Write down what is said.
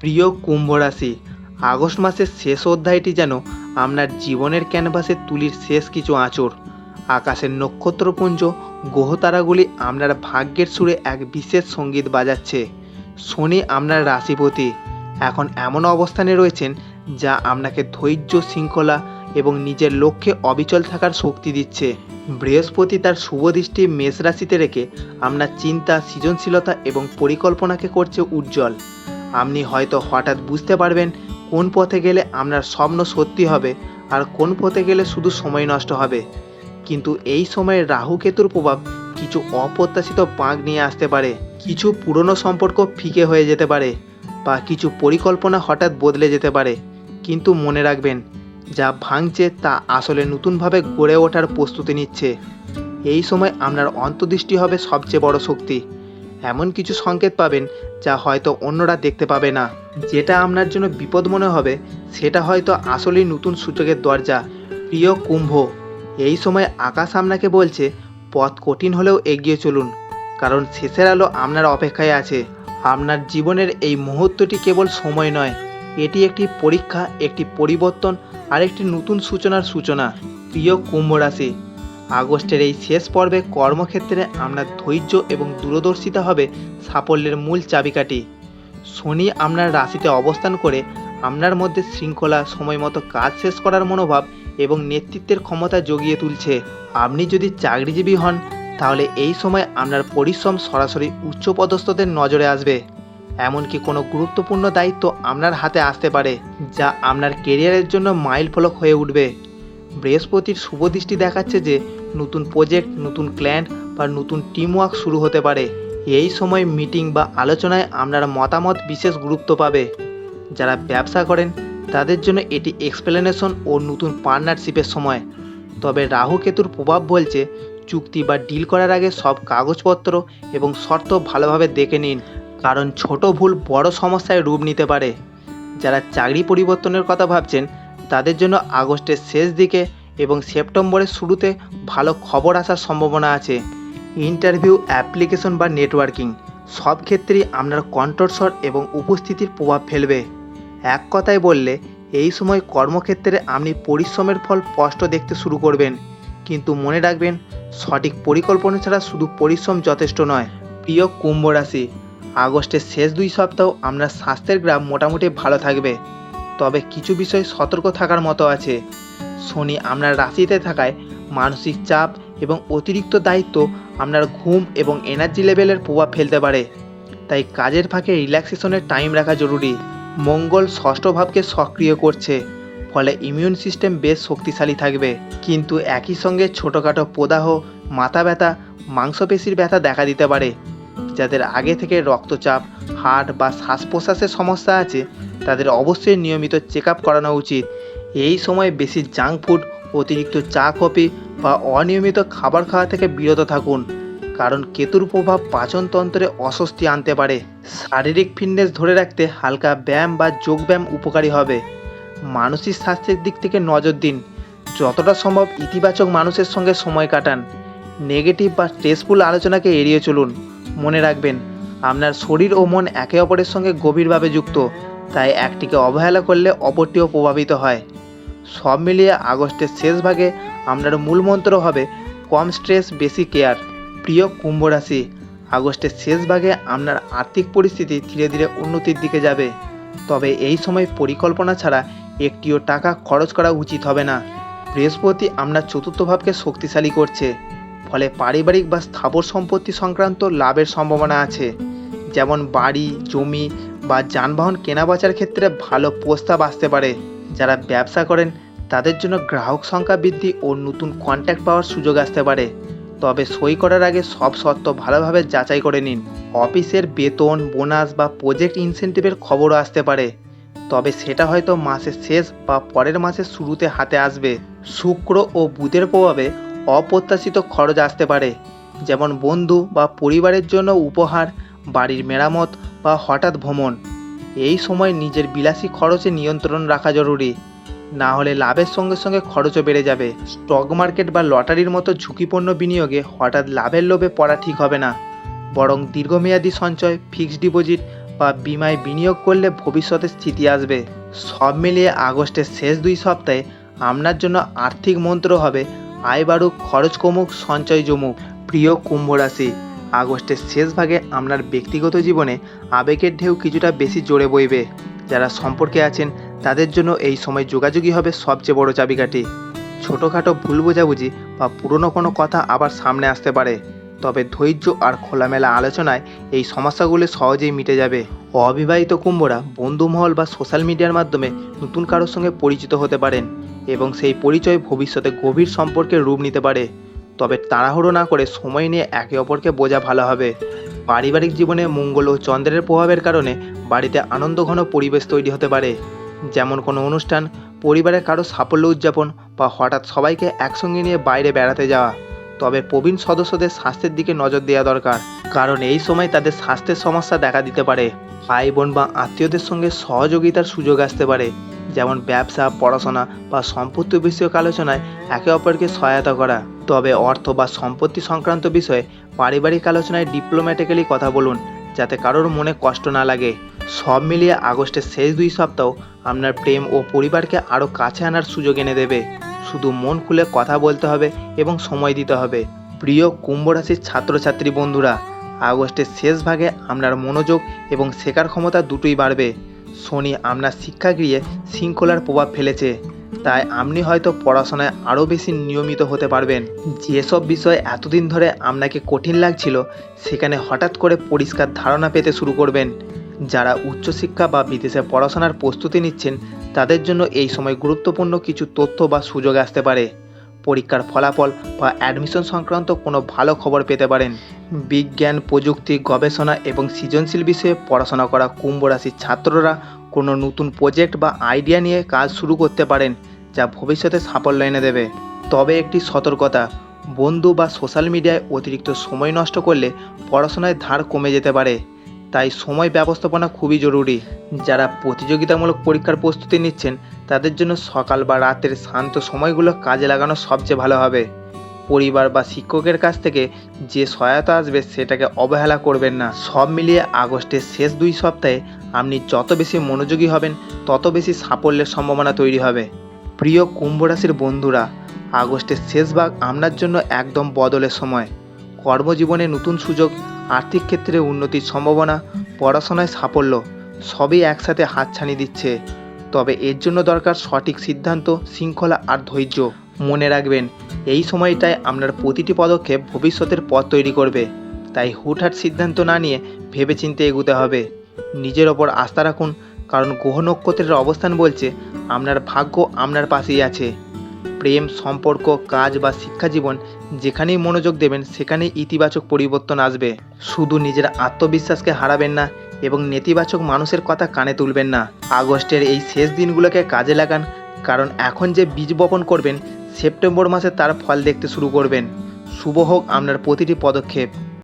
প্রিয় কুম্ভ রাশি, আগস্ট মাসের শেষ অধ্যায়টি যেন আপনার জীবনের ক্যানভাসে তুলির শেষ কিছু আঁচড়। আকাশের নক্ষত্রপুঞ্জ গ্রহতারাগুলি আপনার ভাগ্যের সুরে এক বিশেষ সংগীত বাজাচ্ছে। শনি আপনার রাশিপতি। এখন এমন অবস্থানে রয়েছেন যা আপনাকে ধৈর্য, শৃঙ্খলা এবং নিজের লক্ষ্যে অবিচল থাকার শক্তি দিচ্ছে। বৃহস্পতি তার শুভ দৃষ্টি মেষ রাশিতে রেখে আপনার চিন্তা, সৃজনশীলতা এবং পরিকল্পনাকে করছে উজ্জ্বল। আপনি হয়তো হঠাৎ বুঝতে পারবেন কোন পথে গেলে আপনার স্বপ্ন সত্যি হবে আর কোন পথে গেলে শুধু সময় নষ্ট হবে। কিন্তু এই সময়ে রাহু কেতুর প্রভাব কিছু অপ্রত্যাশিত বাঁক নিয়ে আসতে পারে। কিছু পুরনো সম্পর্ক ফিকে হয়ে যেতে পারে বা কিছু পরিকল্পনা হঠাৎ বদলে যেতে পারে। কিন্তু মনে রাখবেন, যা ভাঙছে তা আসলে নতুনভাবে গড়ে ওঠার প্রস্তুতি নিচ্ছে। এই সময় আপনার অন্তর্দৃষ্টি হবে সবচেয়ে বড় শক্তি। এমন কিছু সংকেত পাবেন যা হয়তো অন্যরা দেখতে পাবে না। যেটা আপনার জন্য বিপদ মনে হবে, সেটা হয়তো আসলেই নতুন সূচকের দরজা, প্রিয় কুম্ভ। এই সময় আকাশ আপনাকে বলছে, পথ কঠিন হলেও এগিয়ে চলুন, কারণ শেষের আলো আপনার অপেক্ষায় আছে। আপনার জীবনের এই মুহূর্তটি কেবল সময় নয়, এটি একটি পরীক্ষা, একটি পরিবর্তন আর একটি নতুন সূচনার সূচনা। প্রিয় কুম্ভ রাশি আগস্টের এই শেষ পর্বে কর্মক্ষেত্রে আপনার ধৈর্য এবং দূরদর্শিতা হবে সাফল্যের মূল চাবিকাঠি। শনি আপনার রাশিতে অবস্থান করে আপনার মধ্যে শৃঙ্খলা সময় মতো কাজ শেষ করার মনোভাব এবং নেতৃত্বের ক্ষমতা জগিয়ে তুলছে। আপনি যদি চাকরিজীবী হন, তাহলে এই সময় আপনার পরিশ্রম সরাসরি উচ্চপদস্থদের নজরে আসবে। এমনকি কোনো গুরুত্বপূর্ণ দায়িত্ব আপনার হাতে আসতে পারে, যা আপনার কেরিয়ারের জন্য মাইল ফলক হয়ে উঠবে। বৃহস্পতির শুভ দৃষ্টি দেখাচ্ছে যে নতুন প্রজেক্ট নতুন ক্লায়েন্ট বা নতুন টিমওয়ার্ক শুরু হতে পারে। এই সময় মিটিং বা আলোচনায় আপনার মতামত বিশেষ গুরুত্ব পাবে। যারা ব্যবসা করেন, তাদের জন্য এটি এক্সপ্লেনেশন ও নতুন পার্টনারশিপের সময়। তবে রাহু কেতুর প্রভাব বলছে, চুক্তি বা ডিল করার আগে সব কাগজপত্র এবং শর্ত ভালোভাবে দেখে নিন, কারণ ছোট ভুল বড় সমস্যায় রূপ নিতে পারে। যারা চাকরি পরিবর্তনের কথা ভাবছেন তাদের জন্য আগস্টের শেষ দিকে এবং সেপ্টেম্বরের শুরুতে ভালো খবর আসার সম্ভাবনা আছে। ইন্টারভিউ, অ্যাপ্লিকেশন বা নেটওয়ার্কিং, সব ক্ষেত্রেই আপনার কণ্ঠস্বর এবং উপস্থিতির প্রভাব ফেলবে। এক কথায় বললে, এই সময় কর্মক্ষেত্রে আপনি পরিশ্রমের ফল স্পষ্ট দেখতে শুরু করবেন। কিন্তু মনে রাখবেন, সঠিক পরিকল্পনা ছাড়া শুধু পরিশ্রম যথেষ্ট নয়। প্রিয় কুম্ভ রাশি আগস্টের শেষ দুই সপ্তাহ আপনার স্বাস্থ্যের গ্রাম মোটামুটি ভালো থাকবে। তবে কিছু বিষয় সতর্ক থাকার মতো আছে। শনি আপনার রাশিতে থাকায় মানসিক চাপ এবং অতিরিক্ত দায়িত্ব আপনার ঘুম এবং এনার্জি লেভেলের প্রভাব ফেলতে পারে। তাই কাজের ফাঁকে রিল্যাক্সেশনের টাইম রাখা জরুরি। মঙ্গল ষষ্ঠ ভাবকে সক্রিয় করছে, ফলে ইমিউন সিস্টেম বেশ শক্তিশালী থাকবে। কিন্তু একই সঙ্গে ছোটোখাটো প্রদাহ, মাথা ব্যথা, মাংসপেশির ব্যথা দেখা দিতে পারে। যাদের আগে থেকে রক্তচাপ, হার্ট বা শ্বাস প্রশ্বাসের সমস্যা আছে, তাদের অবশ্যই নিয়মিত চেক আপ করানো উচিত। এই সময় বেশি জাঙ্ক ফুড, অতিরিক্ত চা, কফি বা অনিয়মিত খাবার খাওয়া থেকে বিরত থাকুন, কারণ কেতুর প্রভাব পাচনতন্ত্রে অস্বস্তি আনতে পারে। শারীরিক ফিটনেস ধরে রাখতে হালকা ব্যায়াম বা যোগব্যায়াম উপকারী হবে। মানসিক স্বাস্থ্যের দিক থেকে নজর দিন। যতটা সম্ভব ইতিবাচক মানুষের সঙ্গে সময় কাটান। নেগেটিভ বা স্ট্রেসফুল আলোচনাকে এড়িয়ে চলুন। মনে রাখবেন, আপনার শরীর ও মন একে অপরের সঙ্গে গভীরভাবে যুক্ত, তাই একটিকে অবহেলা করলে অপরটিও প্রভাবিত হয়। সব মিলিয়ে আগস্টের শেষ ভাগে আপনার মূল মন্ত্র হবে, কম স্ট্রেস, বেশি কেয়ার। প্রিয় কুম্ভ রাশি, আগস্টের শেষ ভাগে আপনার আর্থিক পরিস্থিতি ধীরে ধীরে উন্নতির দিকে যাবে। তবে এই সময় পরিকল্পনা ছাড়া একটিও টাকা খরচ করা উচিত হবে না। বৃহস্পতি আপনার চতুর্থ ভাবকে শক্তিশালী করছে। ফলে পারিবারিক বা স্থাবর সম্পত্তি সংক্রান্ত লাভের সম্ভাবনা আছে। যেমন বাড়ি, জমি বা যানবাহন কেনাবেচার ক্ষেত্রে ভালো প্রস্তাব আসতে পারে। যারা ব্যবসা করেন, তাদের জন্য গ্রাহক সংখ্যা বৃদ্ধি ও নতুন কন্ট্যাক্ট পাওয়ার সুযোগ আসতে পারে। তবে সই করার আগে সব শর্ত ভালোভাবে যাচাই করে নিন। অফিসের বেতন, বোনাস বা প্রজেক্ট ইনসেন্টিভের খবরও আসতে পারে। তবে সেটা হয়তো মাসের শেষ বা পরের মাসের শুরুতে হাতে আসবে। শুক্র ও বুধের প্রভাবে অপ্রত্যাশিত খরচ আসতে পারে। যেমন বন্ধু বা পরিবারের জন্য উপহার, বাড়ির মেরামত বা হঠাৎ ভ্রমণ। এই সময় নিজের বিলাসী খরচে নিয়ন্ত্রণ রাখা জরুরি। না হলে লাভের সঙ্গে সঙ্গে খরচও বেড়ে যাবে। স্টক মার্কেট বা লটারির মতো ঝুঁকিপূর্ণ বিনিয়োগে হঠাৎ লাভের লোভে পড়া ঠিক হবে না। বরং দীর্ঘমেয়াদী সঞ্চয়, ফিক্সড ডিপোজিট বা বিমায় বিনিয়োগ করলে ভবিষ্যতে স্থিতি আসবে। সব মিলিয়ে আগস্টের শেষ দুই সপ্তাহে আপনার জন্য আর্থিক মন্ত্র হবে আয় বাড়ুক খরচ কমুক, সঞ্চয় জমুক। প্রিয় কুম্ভ রাশি আগস্টের শেষ ভাগে আপনার ব্যক্তিগত জীবনে আবেগের ঢেউ কিছুটা বেশি জোরে বইবে। যারা সম্পর্কে আছেন, তাদের জন্য এই সময় যোগাযোগই হবে সবচেয়ে বড় চাবিকাঠি। ছোটোখাটো ভুল বোঝাবুঝি বা পুরনো কোনো কথা আবার সামনে আসতে পারে। তবে ধৈর্য আর খোলামেলা আলোচনায় এই সমস্যাগুলো সহজেই মিটে যাবে। অবিবাহিত কুম্ভরা বন্ধুমহল বা সোশ্যাল মিডিয়ার মাধ্যমে নতুন কারোর সঙ্গে পরিচিত হতে পারেন। এবং সেই পরিচয় ভবিষ্যতে গভীর সম্পর্কের রূপ নিতে পারে। তবে তাড়াহুড়ো না করে সময় নিয়ে একে অপরকে বোঝা ভালো হবে। পারিবারিক জীবনে মঙ্গল ও চন্দ্রের প্রভাবের কারণে বাড়িতে আনন্দঘন পরিবেশ তৈরি হতে পারে। যেমন কোনো অনুষ্ঠান, পরিবারের কারও সাফল্য উদযাপন বা হঠাৎ সবাইকে একসঙ্গে নিয়ে বাইরে বেড়াতে যাওয়া। তবে প্রবীণ সদস্যদের স্বাস্থ্যের দিকে নজর দেওয়া দরকার। কারণ এই সময় তাদের স্বাস্থ্যের সমস্যা দেখা দিতে পারে। ভাই বোন বা আত্মীয়দের সঙ্গে সহযোগিতার সুযোগ আসতে পারে। যেমন ব্যবসা, পড়াশোনা বা সম্পত্তি বিষয়ক আলোচনায় একে অপরকে সহায়তা করা। তবে অর্থ বা সম্পত্তি সংক্রান্ত বিষয়ে পারিবারিক আলোচনায় ডিপ্লোম্যাটিক্যালি কথা বলুন, যাতে কারোর মনে কষ্ট না লাগে। সব মিলিয়ে আগস্টের শেষ দুই সপ্তাহ আপনার প্রেম ও পরিবারকে আরও কাছে আনার সুযোগ এনে দেবে। শুধু মন খুলে কথা বলতে হবে এবং সময় দিতে হবে। প্রিয় কুম্ভ রাশির ছাত্রছাত্রী বন্ধুরা, আগস্টের শেষ ভাগে আপনার মনোযোগ এবং শেখার ক্ষমতা দুটোই বাড়বে। শনি আপনার শিক্ষাগৃহে শৃঙ্খলার প্রভাব ফেলেছে। তাই আপনি হয়তো পড়াশোনায় আরও বেশি নিয়মিত হতে পারবেন। যেসব বিষয় এতদিন ধরে আপনাকে কঠিন লাগছিল, সেখানে হঠাৎ করে পরিষ্কার ধারণা পেতে শুরু করবেন। যারা উচ্চশিক্ষা বা বিদেশে পড়াশোনার প্রস্তুতি নিচ্ছেন, তাদের জন্য এই সময় গুরুত্বপূর্ণ কিছু তথ্য বা সুযোগ আসতে পারে। পরীক্ষার ফলাফল বা অ্যাডমিশন সংক্রান্ত কোনো ভালো খবর পেতে পারেন। বিজ্ঞান, প্রযুক্তি, গবেষণা এবং সৃজনশীল বিষয়ে পড়াশোনা করা কুম্ভ রাশির ছাত্ররা কোনো নতুন প্রজেক্ট বা আইডিয়া নিয়ে কাজ শুরু করতে পারেন, যা ভবিষ্যতে সাফল্য এনে দেবে। তবে একটি সতর্কতা, বন্ধু বা সোশ্যাল মিডিয়ায় অতিরিক্ত সময় নষ্ট করলে পড়াশোনায় ধার কমে যেতে পারে। তাই সময় ব্যবস্থাপনা খুবই জরুরি। যারা প্রতিযোগিতামূলক পরীক্ষার প্রস্তুতি নিচ্ছেন, তাদের জন্য সকাল বা রাতের শান্ত সময়গুলো কাজে লাগানো সবচেয়ে ভালো হবে। পরিবার বা শিক্ষকের কাছ থেকে যে সহায়তা আসবে, সেটাকে অবহেলা করবেন না। সব মিলিয়ে আগস্টের শেষ দুই সপ্তাহে আপনি যত বেশি মনোযোগী হবেন, তত বেশি সাফল্যের সম্ভাবনা তৈরি হবে। প্রিয় কুম্ভ রাশির বন্ধুরা, আগস্টের শেষ ভাগ আপনার জন্য একদম বদলের সময়। কর্মজীবনে নতুন সুযোগ আর্থিক ক্ষেত্রে উন্নতির সম্ভাবনা, পড়াশোনায় সাফল্য, সবই একসাথে হাতছানি দিচ্ছে। তবে এর জন্য দরকার সঠিক সিদ্ধান্ত, শৃঙ্খলা আর ধৈর্য। মনে রাখবেন, এই সময়টায় আপনার প্রতিটি পদক্ষেপ ভবিষ্যতের পথ তৈরি করবে। তাই হুটহাট সিদ্ধান্ত না নিয়ে ভেবেচিন্তে এগুতে হবে। নিজের ওপর আস্থা রাখুন, কারণ গ্রহ নক্ষত্রের অবস্থান বলছে, আপনার ভাগ্য আপনার পাশেই আছে। প্রেম, সম্পর্ক, কাজ বা শিক্ষা জীবন যেখানেই মনোযোগ দেবেন, সেখানেই ইতিবাচক পরিবর্তন আসবে। শুধু নিজের আত্মবিশ্বাসকে হারাবেন না এবং নেতিবাচক মানুষের কথা কানে তুলবেন না। আগস্টের এই শেষ দিনগুলোকে কাজে লাগান, কারণ এখন যে বীজ বপন করবেন, সেপ্টেম্বর মাসে তার ফল দেখতে শুরু করবেন। শুভ হোক আপনার প্রতিটি পদক্ষেপ।